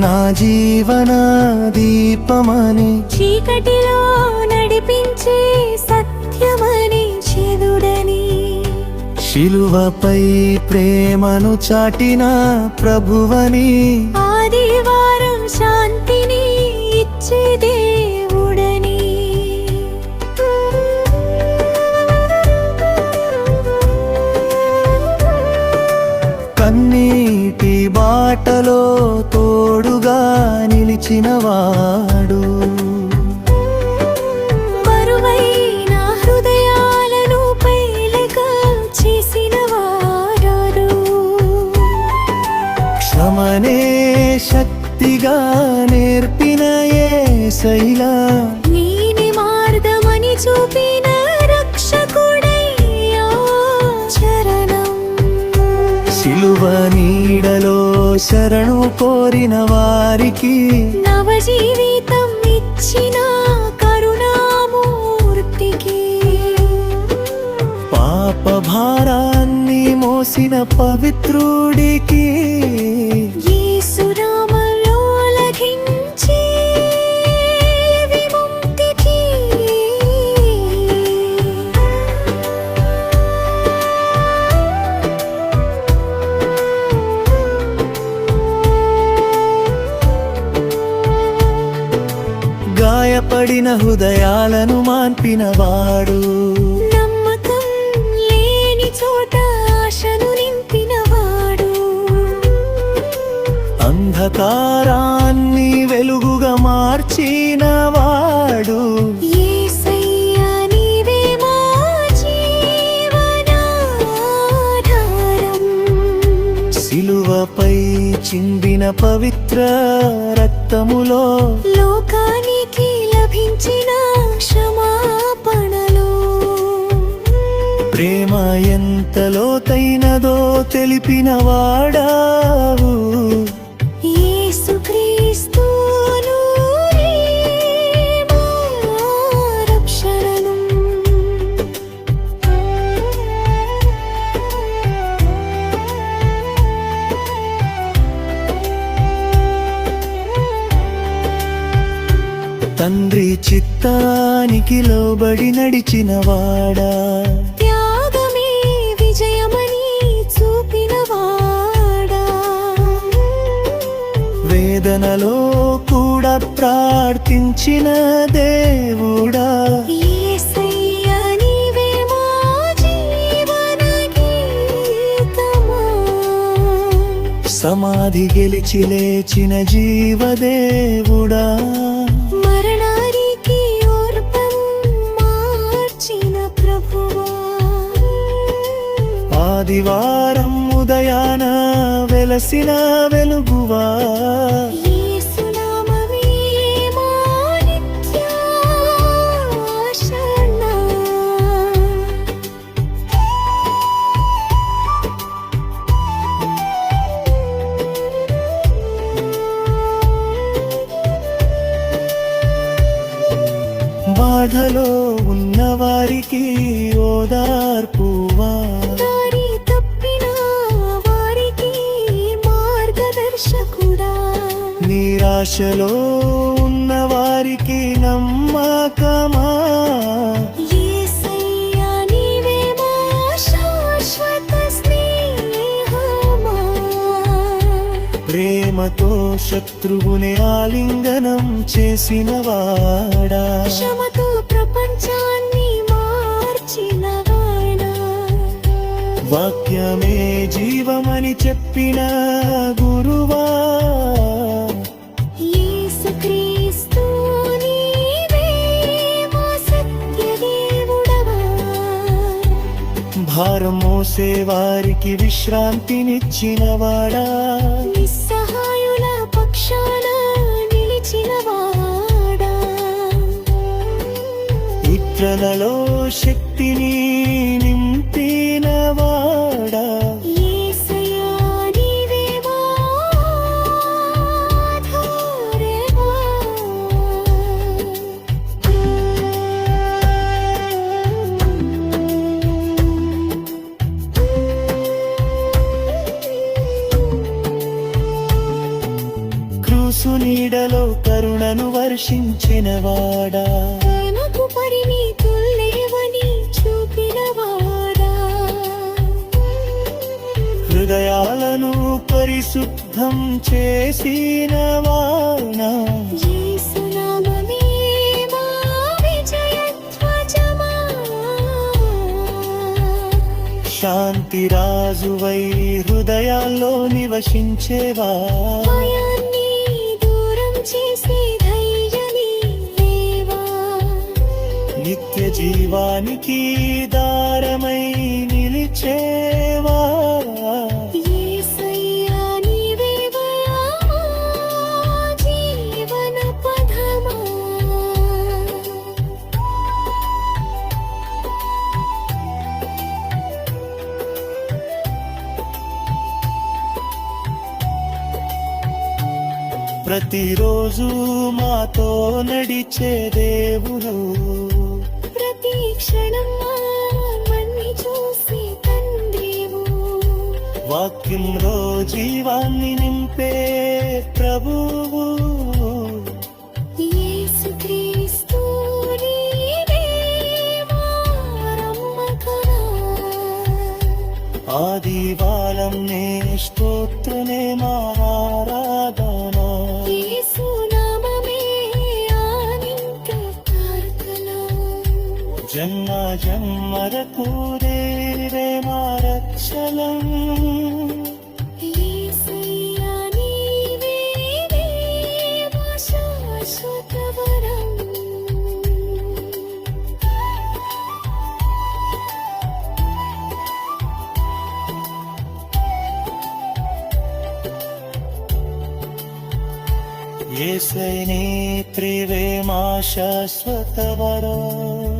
నా జీవన దీపమని చీకటిలో నడిపించే సత్యమని చెదుడని శిలువపై ప్రేమను చాటిన ప్రభువని ఆదివారం శాంతిని ఇచ్చే దేవుడని. కన్నీటి బాటలో వారారు క్షమనే శక్తిగా నేర్పిన ఏసైలా. నీని మార్గమని చూపిన రక్షకుడయ్యా చరణం. శిలువ నీడలో శరణు కోరిన వారికి. నవ జీవితం ఇచ్చిన కరుణామూర్తికి. పాప భారాన్ని మోసిన పవిత్రుడికి. గాయపడిన హృదయాలను మాన్పినవాడు నమ్మకం లేని చోట ఆశను నింపినవాడు. అంధకారాన్ని వెలుగుగా మార్చినవాడు. శిలువపై చిందిన పవిత్ర రక్తములో లోకానికి ఎంత లోతైనదో తెలిపిన వాడావు తండ్రి చిత్తానికి లోబడి నడిచిన వాడా వేదనలో కూడా ప్రార్థించిన దేవుడా. సమాధి గెలిచి లేచిన జీవదేవుడా మరణానికి మార్చిన ప్రభువా. ఆదివారం ఉదయాన వెలసిన వెలుగువా. బాధలో ఉన్న వారికి ఓదార్పువా మార్గదర్శకుడా? నిరాశలో ఉన్న వారికి నమ్మకమా ప్రేమతో శత్రువుని ఆలింగనం చేసిన వాడా వాక్యమే జీవమని చెప్పిన గురువా. భారం మోసే వారికి విశ్రాంతినిచ్చిన వాడా నిస్సహాయుల పక్షాన నిలిచిన వాడా ఇట్రలలో శక్తిని నింపిన నీడలో కరుణను వర్షించినవాడా తనకు పరిమితుల్లేవని చూపినవాడా హృదయాలను పరిశుద్ధం చేసినవాడా విజయధ్వజమా. శాంతి రాజువై హృదయాల్లో నివసించేవా జీవానికి దారమై నిలిచేవా. ప్రతిరోజు మాతో నడిచే దేవుడు ప్రతి క్షణం మన్ని చూసి తండ్రివు. వాక్యంలో జీవాన్ని నింపే ప్రభువు. ఆదివారం నే స్తోత్రనే మారాధన జన్మ జన్మరకు దేవే మారక్షలం యేసయ్యా నీవే దేవా శాశ్వత వరం. ఏసైనే త్రివే మా శాశ్వత వరం